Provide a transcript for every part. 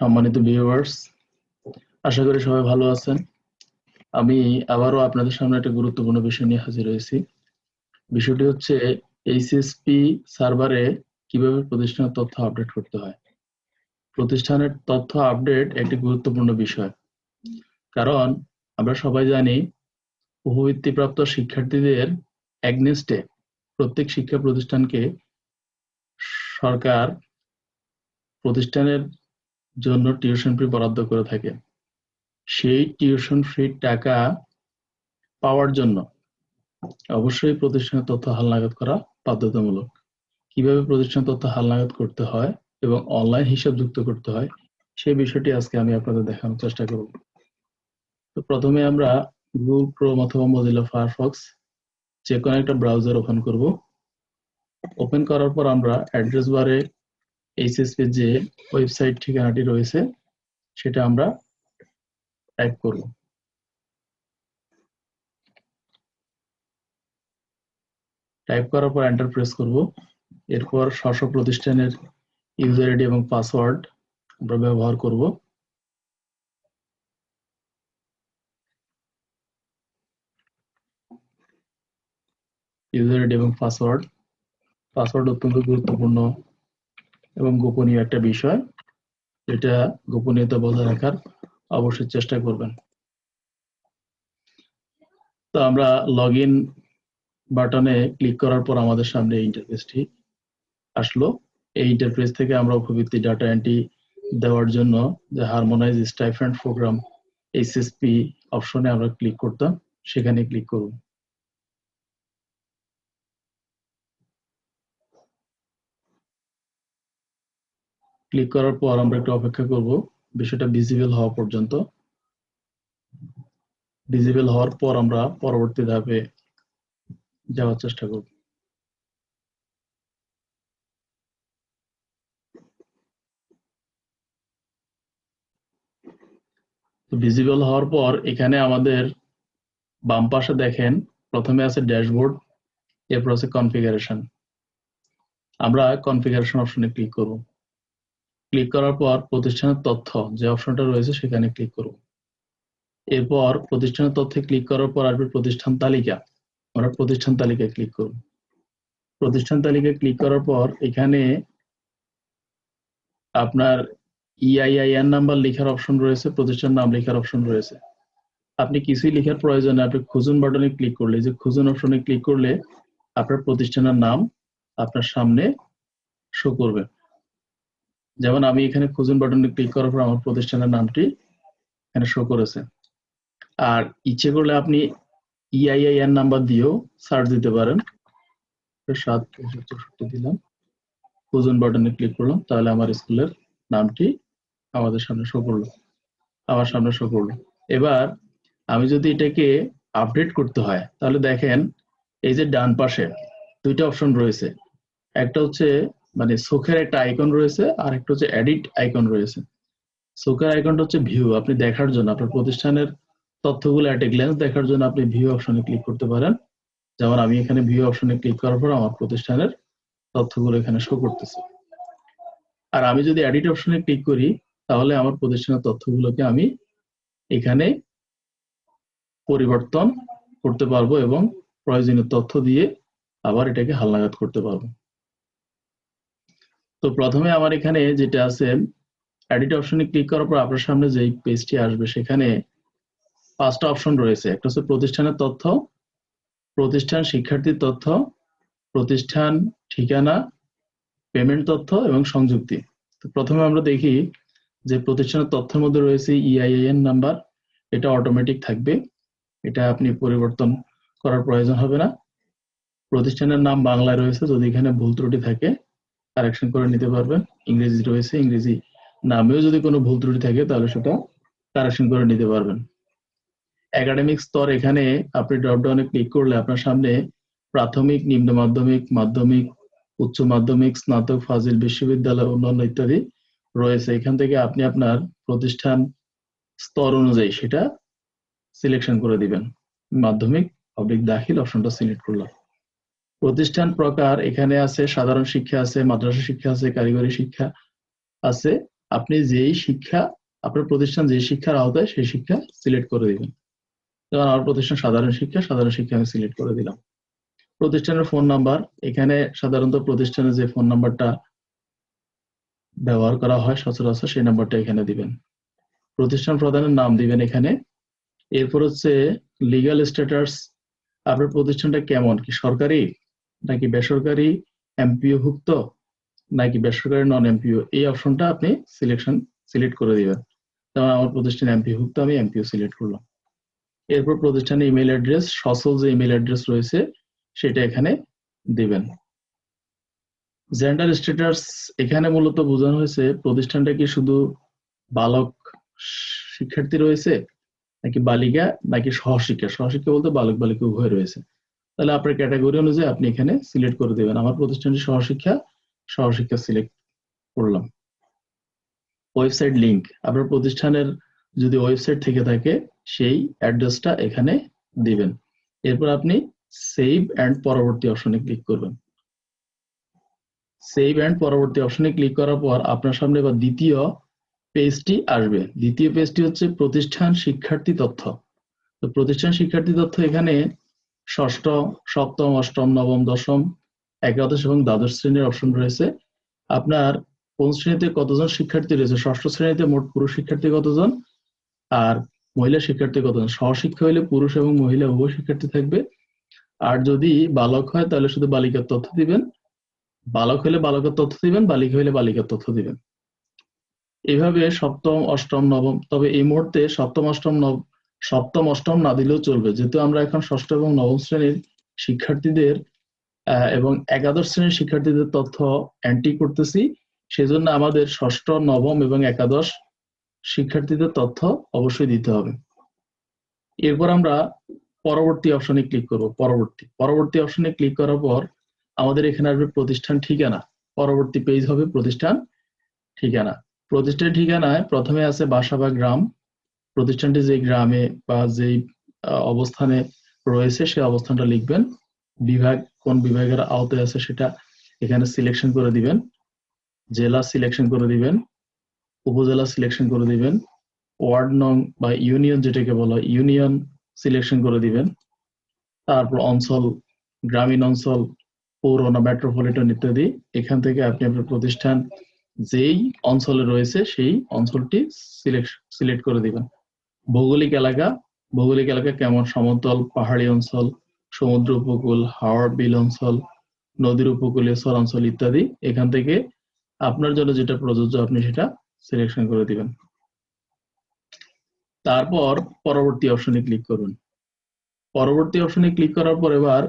সম্মানিত ভিউয়ার্স আশা করি সবাই ভালো আছেন। আমি আবারও আপনাদের সামনে একটা গুরুত্বপূর্ণ বিষয় নিয়ে হাজির হয়েছি। বিষয়টি হচ্ছে এইচএসপি সার্ভারে কীভাবে প্রতিষ্ঠানের তথ্য আপডেট করতে হয়। প্রতিষ্ঠানের তথ্য আপডেট একটি গুরুত্বপূর্ণ বিষয়। কারণ আমরা সবাই জানি, উপবৃত্তিপ্রাপ্ত শিক্ষার্থীদের অ্যাগনেস্টে প্রত্যেক শিক্ষা প্রতিষ্ঠানকে সরকার প্রতিষ্ঠানের জন্য টিউশন ফি বরাদ্দ করে থাকে। সেই টিউশন ফির টাকা পাওয়ার জন্য অবশ্যই প্রতিষ্ঠানের তথ্য হালনাগাদ করা বাধ্যতামূলক। কীভাবে প্রতিষ্ঠান তথ্য হালনাগাদ করতে হয় এবং অনলাইন হিসাব যুক্ত করতে হয়, সেই বিষয়টি আজকে আমি আপনাদের দেখানোর চেষ্টা করব। তো প্রথমে আমরা গুগল ক্রোম অথবা মজিলা ফায়ারফক্স যে কোনো একটা ব্রাউজার ওপেন করব। ওপেন করার পর আমরা অ্যাড্রেস বারে এইচএসপি যে ওয়েবসাইট ঠিকানাটি রয়েছে, সেটা আমরা টাইপ করব। টাইপ করার পর এন্টার প্রেস করব। এরপর স্ব প্রতিষ্ঠানের ইউজার আইডি এবং পাসওয়ার্ড আমরা ব্যবহার করব। ইউজার আইডি এবং পাসওয়ার্ড পাসওয়ার্ড অত্যন্ত গুরুত্বপূর্ণ। এবং গোপনীয় একটা বিষয়, যেটা গোপনীয়তা বজায় রাখার অবশ্যই চেষ্টা করবেন। তো আমরা লগ ইন বাটনে ক্লিক করার পর আমাদের সামনে এই ইন্টারফেসটি আসলো। এই ইন্টারফেস থেকে আমরা উপবৃত্তি ডাটা এন্ট্রি দেওয়ার জন্য যে হারমোনাইজ স্টাইফেন্ড প্রোগ্রাম এইচএসপি অপশনে আমরা ক্লিক করতাম, সেখানে ক্লিক করুন। ক্লিক করার পর আমরা একটু অপেক্ষা করব। বিষয়টা ভিজিবল হওয়া পর্যন্ত। ভিজিবল হওয়ার পর আমরা পরবর্তী ধাপে যাওয়ার চেষ্টা করব। ভিজিবল হওয়ার পর এখানে আমাদের বাম পাশে দেখেন, প্রথমে আছে ড্যাশবোর্ড এরপর আছে কনফিগারেশন আমরা কনফিগারেশন অপশনে ক্লিক করব। ক্লিক করার পর প্রতিষ্ঠানের তথ্য যে অপশনটা রয়েছে সেখানে ক্লিক করব এরপর প্রতিষ্ঠানের তথ্যে ক্লিক করার পর আসবে প্রতিষ্ঠান তালিকা। আমরা প্রতিষ্ঠান তালিকায় ক্লিক করব প্রতিষ্ঠান তালিকায় ক্লিক করার পর এখানে আপনার ইআইআইএন নাম্বার লেখার অপশন রয়েছে, প্রতিষ্ঠান নাম লেখার অপশন রয়েছে। আপনি কিছুই লেখার প্রয়োজনে আপনি খুঁজুন বাটনে ক্লিক করলে। যে খুঁজুন অপশনে ক্লিক করলে আপনার প্রতিষ্ঠানের নাম আপনার সামনে শো করবে। যেমন আমি এখানে খুঁজুন বাটনে ক্লিক করার পর আমার প্রতিষ্ঠানের নামটি এখানে শো করেছে। আর ইচ্ছে করলে আপনি ইআইআইএন নাম্বার দিয়েও সার্চ দিতে পারেন। সাত চৌষট্টি দিলাম। খুঁজুন বাটনে ক্লিক করলাম, তাহলে আমার স্কুলের নামটি আমাদের সামনে শো করল। আমার সামনে শো করল। এবার আমি যদি এটাকে আপডেট করতে হয়, তাহলে দেখেন এই যে ডান পাশে দুইটা অপশন রয়েছে। একটা হচ্ছে মানে চোখের একটা আইকন রয়েছে আর একটা হচ্ছে এডিট আইকন রয়েছে। চোখের আইকনটা হচ্ছে ভিউ আপনি দেখার জন্য, আপনার প্রতিষ্ঠানের তথ্যগুলো অ্যাট এ গ্ল্যান্স দেখার জন্য আপনি ভিউ অপশনে ক্লিক করতে পারেন। যেমন আমি এখানে ভিউ অপশনে ক্লিক করার পর আমার প্রতিষ্ঠানের তথ্যগুলো এখানে শো করতেছে। আর আমি যদি এডিট অপশনে ক্লিক করি, তাহলে আমার প্রতিষ্ঠানের তথ্যগুলোকে আমি এখানে পরিবর্তন করতে পারব এবং প্রয়োজনীয় তথ্য দিয়ে আবার এটাকে হালনাগাদ করতে পারব। তো প্রথমে আমার এখানে যেটা আছে এডিট অপশনে ক্লিক করার পর আপনার সামনে যে পেজটি আসবে, সেখানে পাঁচটা অপশন রয়েছে। একটা হচ্ছে প্রতিষ্ঠানের তথ্য, প্রতিষ্ঠান শিক্ষার্থীর তথ্য, প্রতিষ্ঠান ঠিকানা পেমেন্ট তথ্য এবং সংযুক্তি। তো প্রথমে আমরা দেখি যে প্রতিষ্ঠানের তথ্যের মধ্যে রয়েছে ইআইএন নাম্বার এটা অটোমেটিক থাকবে। এটা আপনি পরিবর্তন করার প্রয়োজন হবে না। প্রতিষ্ঠানের নাম বাংলায় রয়েছে, যদি এখানে ভুল ত্রুটি থাকে কারেকশন করে নিতে পারবেন। ইংরেজি রয়েছে ইংরেজি নামেও যদি কোনো ভুল ত্রুটি থাকে, তাহলে সেটা কারেকশন করে নিতে পারবেন। একাডেমিক স্তর এখানে আপনি ড্রপডাউনে ক্লিক করলে আপনার সামনে প্রাথমিক, নিম্ন মাধ্যমিক মাধ্যমিক, উচ্চ মাধ্যমিক, স্নাতক, ফাজিল বিশ্ববিদ্যালয়, অন্যান্য ইত্যাদি রয়েছে। এখান থেকে আপনি আপনার প্রতিষ্ঠান স্তর অনুযায়ী সেটা সিলেকশন করে দিবেন। মাধ্যমিক পাবলিক দাখিল অপশনটা সিলেক্ট করলাম। প্রতিষ্ঠান প্রকার এখানে আছে, সাধারণ শিক্ষা আছে, মাদ্রাসা শিক্ষা আছে, কারিগরি শিক্ষা আছে। আপনি যেই শিক্ষা, আপনার প্রতিষ্ঠান যে শিক্ষার আওতায়, সেই শিক্ষা সিলেক্ট করে দিবেন। যেমন আমার প্রতিষ্ঠান সাধারণ শিক্ষা সাধারণ শিক্ষা আমি সিলেক্ট করে দিলাম। প্রতিষ্ঠানের ফোন নাম্বার, এখানে সাধারণত প্রতিষ্ঠানের যে ফোন নাম্বারটা ব্যবহার করা হয় সচরাচর, সেই নাম্বারটা এখানে দিবেন। প্রতিষ্ঠান প্রধানের নাম দিবেন এখানে। এরপর হচ্ছে লিগ্যাল স্ট্যাটাস আপনার প্রতিষ্ঠানটা কেমন? কি সরকারি? নাকি বেসরকারি এমপিও ভুক্ত নাকি বেসরকারি নন এমপিও এই অপশনটা আপনি সিলেকশন সিলেক্ট করে দিবেন। যেমন আমার প্রতিষ্ঠান এমপিও ভুক্ত আমি এমপিও সিলেক্ট করলাম। এরপর প্রতিষ্ঠানের ইমেল অ্যাড্রেস সচল যে ইমেল অ্যাড্রেস রয়েছে, সেটা এখানে দিবেন। জেন্ডার স্ট্যাটাস এখানে মূলত বোঝানো হয়েছে প্রতিষ্ঠানটা কি শুধু বালক শিক্ষার্থী রয়েছে, নাকি বালিকা, নাকি সহশিক্ষা? সহশিক্ষা বলতে বালক বালিকা উভয় রয়েছে। তাহলে আপনার ক্যাটাগরি অনুযায়ী আপনি এখানে সিলেক্ট করে দেবেন। আমার প্রতিষ্ঠানটি সহশিক্ষা সহশিক্ষা সিলেক্ট করলাম। ওয়েবসাইট লিংক আপনার প্রতিষ্ঠানের যদি ওয়েবসাইট থেকে থাকে, সেই অ্যাড্রেসটা এখানে দিবেন। এরপর আপনি সেভ অ্যান্ড পরবর্তী অপশনে ক্লিক করবেন। সেভ অ্যান্ড পরবর্তী অপশনে ক্লিক করার পর আপনার সামনে এবার দ্বিতীয় পেজটি আসবে। দ্বিতীয় পেজটি হচ্ছে প্রতিষ্ঠান শিক্ষার্থী তথ্য। তো প্রতিষ্ঠান শিক্ষার্থী তথ্য এখানে ষষ্ঠ, সপ্তম, অষ্টম, নবম, দশম, একাদশ এবং দ্বাদশ শ্রেণির অপশন রয়েছে। আপনার কোন শ্রেণীতে কতজন শিক্ষার্থী রয়েছে? ষষ্ঠ শ্রেণীতে মোট পুরুষ শিক্ষার্থী কতজন? আর মহিলা শিক্ষার্থী কতজন? সহশিক্ষা হলে পুরুষ এবং মহিলা উভয় শিক্ষার্থী থাকবে। আর যদি বালক হয়, তাহলে শুধু বালিকার তথ্য দিবেন। বালক হলে বালকের তথ্য দিবেন, বালিকা হলে বালিকার তথ্য দিবেন। এভাবে সপ্তম, অষ্টম, নবম, তবে এই মুহূর্তে সপ্তম, অষ্টম সপ্তম, অষ্টম না দিলেও চলবে। যেহেতু আমরা এখন ষষ্ঠ এবং নবম শ্রেণির শিক্ষার্থীদের এবং একাদশ শ্রেণির শিক্ষার্থীদের তথ্য এন্ট্রি করতেছি, সেজন্য আমাদের ষষ্ঠ, নবম এবং একাদশ শিক্ষার্থীদের তথ্য অবশ্যই দিতে হবে। এরপর আমরা পরবর্তী অপশনে ক্লিক করব, পরবর্তী। পরবর্তী অপশনে ক্লিক করার পর আমাদের এখানে আসবে প্রতিষ্ঠান ঠিকানা। পরবর্তী পেজ হবে প্রতিষ্ঠান ঠিকানা। প্রতিষ্ঠান ঠিকানায় প্রথমে আছে বাসা বা গ্রাম। প্রতিষ্ঠানটি যে গ্রামে বা যেই অবস্থানে রয়েছে সে অবস্থানটা লিখবেন। বিভাগ কোন বিভাগের আওতায় আছে সেটা এখানে সিলেকশন করে দিবেন। জেলা সিলেকশন করে দিবেন। উপজেলা সিলেকশন করে দিবেন। ওয়ার্ড নং বা ইউনিয়ন যেটাকে বলা ইউনিয়ন সিলেকশন করে দিবেন। তারপর অঞ্চল, গ্রামীণ অঞ্চল, পৌর না মেট্রোপলিটন ইত্যাদি। এখান থেকে আপনি আপনার প্রতিষ্ঠান যেই অঞ্চলে রয়েছে সেই অঞ্চলটি সিলেক্ট সিলেক্ট করে দিবেন। ভৌগোলিক এলাকা। ভৌগোলিক এলাকা কেমন? সমতল, পাহাড়ি অঞ্চল, সমুদ্র উপকূল, হাওড়, বিল অঞ্চল, নদীর উপকূলীয় অঞ্চল ইত্যাদি। এখান থেকে আপনার জন্য যেটা প্রযোজ্য, আপনি সেটা সিলেকশন করে দিবেন। তারপর পরবর্তী অপশনে ক্লিক করুন। পরবর্তী অপশনে ক্লিক করার পর এবার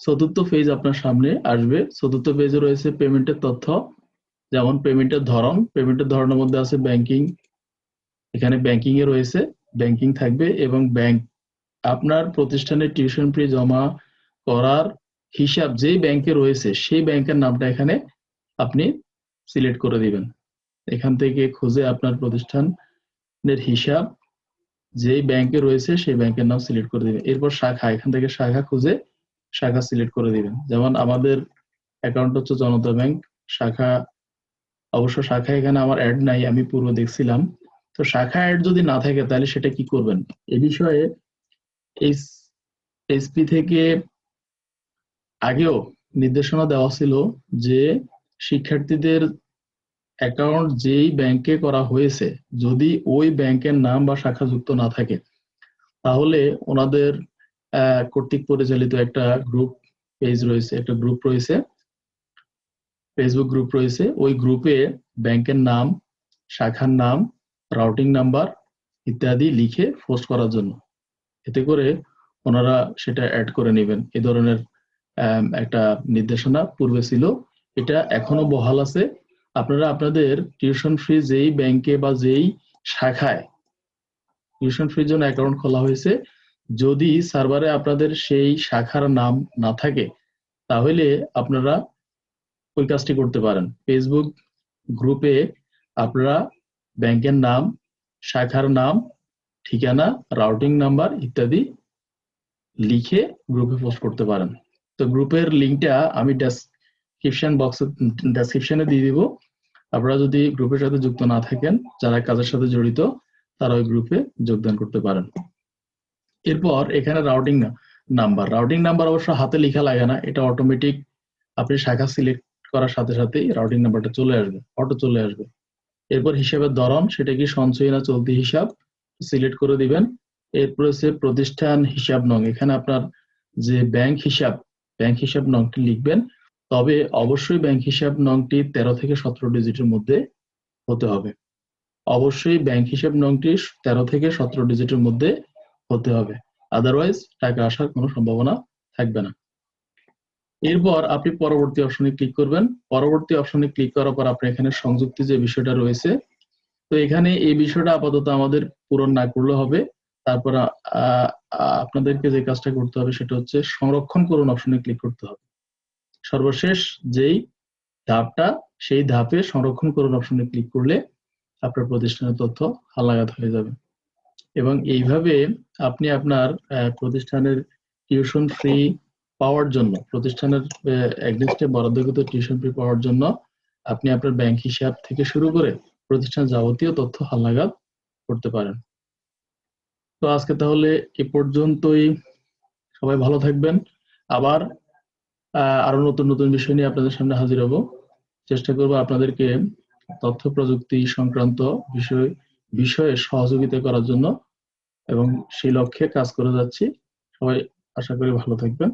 চতুর্থ পেজ আপনার সামনে আসবে। চতুর্থ পেজে রয়েছে পেমেন্টের তথ্য, যেমন পেমেন্টের ধরন। পেমেন্টের ধরনের মধ্যে আছে ব্যাংকিং এখানে ব্যাংকিং এ রয়েছে। ব্যাংকিং থাকবে এবং ব্যাংক আপনার প্রতিষ্ঠানের টিউশন ফি জমা করার হিসাব যেই ব্যাংকে রয়েছে, সেই ব্যাংকের নামটা এখানে আপনি সিলেক্ট করে দিবেন। এখান থেকে খুঁজে আপনার প্রতিষ্ঠানের হিসাব যেই ব্যাংকে রয়েছে, সেই ব্যাংকের নাম সিলেক্ট করে দিবেন। এরপর শাখা, এখান থেকে শাখা খুঁজে শাখা সিলেক্ট করে দিবেন। যেমন আমাদের অ্যাকাউন্ট হচ্ছে জনতা ব্যাংক শাখা, অবশ্য শাখা এখানে আমার অ্যাড নাই, আমি পূর্ব দেখছিলাম। তো শাখা অ্যাড যদি না থাকে, তাহলে সেটা কি করবেন? এ বিষয়ে এসপি থেকে আগেও নির্দেশনা দেওয়া ছিল যে শিক্ষার্থীদের অ্যাকাউন্ট যেই ব্যাংকে করা হয়েছে, যদি ওই ব্যাংকের নাম বা শাখা যুক্ত না থাকে, তাহলে ওনাদের কর্তৃক পরিচালিত একটা গ্রুপ পেজ রয়েছে, একটা গ্রুপ রয়েছে ফেসবুক গ্রুপ রয়েছে, ওই গ্রুপে ব্যাংকের নাম, শাখার নাম রাউটিং নাম্বার ইত্যাদি লিখে পোস্ট করার জন্য। এতে করে ওনারা সেটা অ্যাড করে নেবেন। এ ধরনের একটা নির্দেশনা পূর্বে ছিল। এটা এখনও বহাল আছে। আপনারা আপনাদের টিউশন ফি যেই ব্যাংকে বা যেই শাখায় টিউশন ফির জন্য অ্যাকাউন্ট খোলা হয়েছে, যদি সার্ভারে আপনাদের সেই শাখার নাম না থাকে, তাহলে আপনারা ওই কাজটি করতে পারেন। ফেসবুক গ্রুপে আপনারা ব্যাংকের নাম, শাখার নাম, ঠিকানা রাউটিং নাম্বার ইত্যাদি লিখে গ্রুপে পোস্ট করতে পারেন। তো গ্রুপের লিঙ্কটা আমি ডেসক্রিপশন বক্সে ডেসক্রিপশনে দিয়ে দিব। আপনারা যদি গ্রুপের সাথে যুক্ত না থাকেন, যারা কাজের সাথে জড়িত, তারা ওই গ্রুপে যোগদান করতে পারেন। এরপর এখানে রাউটিং নাম্বার রাউটিং নাম্বার অবশ্য হাতে লেখা লাগে না, এটা অটোমেটিক আপনি শাখা সিলেক্ট করার সাথে সাথেই রাউটিং নাম্বারটা চলে আসবে অটো চলে আসবে। এরপর হিসাবের ধরন সেটা কি সঞ্চয়ী না চলতি হিসাব সিলেক্ট করে দিবেন। এরপর হচ্ছে প্রতিষ্ঠান হিসাব নং। এখানে আপনার যে ব্যাংক হিসাব ব্যাংক হিসাব নংটি লিখবেন। তবে অবশ্যই ব্যাংক হিসাব নংটি তেরো থেকে সতেরো ডিজিটের মধ্যে হতে হবে। অবশ্যই ব্যাংক হিসাব নংটি তেরো থেকে সতেরো ডিজিটের মধ্যে হতে হবে। আদারওয়াইজ টাকা আসার কোনো সম্ভাবনা থাকবে না। এরপর আপনি পরবর্তী অপশনে ক্লিক করবেন। পরবর্তী অপশনে ক্লিক করার পর আপনি এখানে সংযুক্তি যে বিষয়টা রয়েছে, তো এখানে এই বিষয়টা আপাতত আমাদের পূরণ না করলে হবে। তারপর আপনাদেরকে যে কাজটা করতে হবে সেটা হচ্ছে সংরক্ষণ করুন অপশনে ক্লিক করতে হবে। সর্বশেষ যেই ধাপটা, সেই ধাপে সংরক্ষণ করুন অপশনে ক্লিক করলে আপনার প্রতিষ্ঠানের তথ্য হালাগাত হয়ে যাবে। এবং এইভাবে আপনি আপনার প্রতিষ্ঠানের টিউশন ফ্রি পাওয়ার জন্য, প্রতিষ্ঠানের এগনেস্টে বরাদ্দকৃত টিউশন ফি পাওয়ার জন্য আপনি আপনার ব্যাংক হিসাব থেকে শুরু করে প্রতিষ্ঠান যাবতীয় তথ্য হালনাগাদ করতে পারেন। তো আজকে তাহলে এ পর্যন্তই। সবাই ভালো থাকবেন। আবার আরও নতুন নতুন বিষয় নিয়ে আপনাদের সামনে হাজির হব। চেষ্টা করব আপনাদেরকে তথ্য প্রযুক্তি সংক্রান্ত বিষয়, বিষয়ে সহযোগিতা করার জন্য এবং সেই লক্ষ্যে কাজ করে যাচ্ছি। সবাই আশা করি ভালো থাকবেন।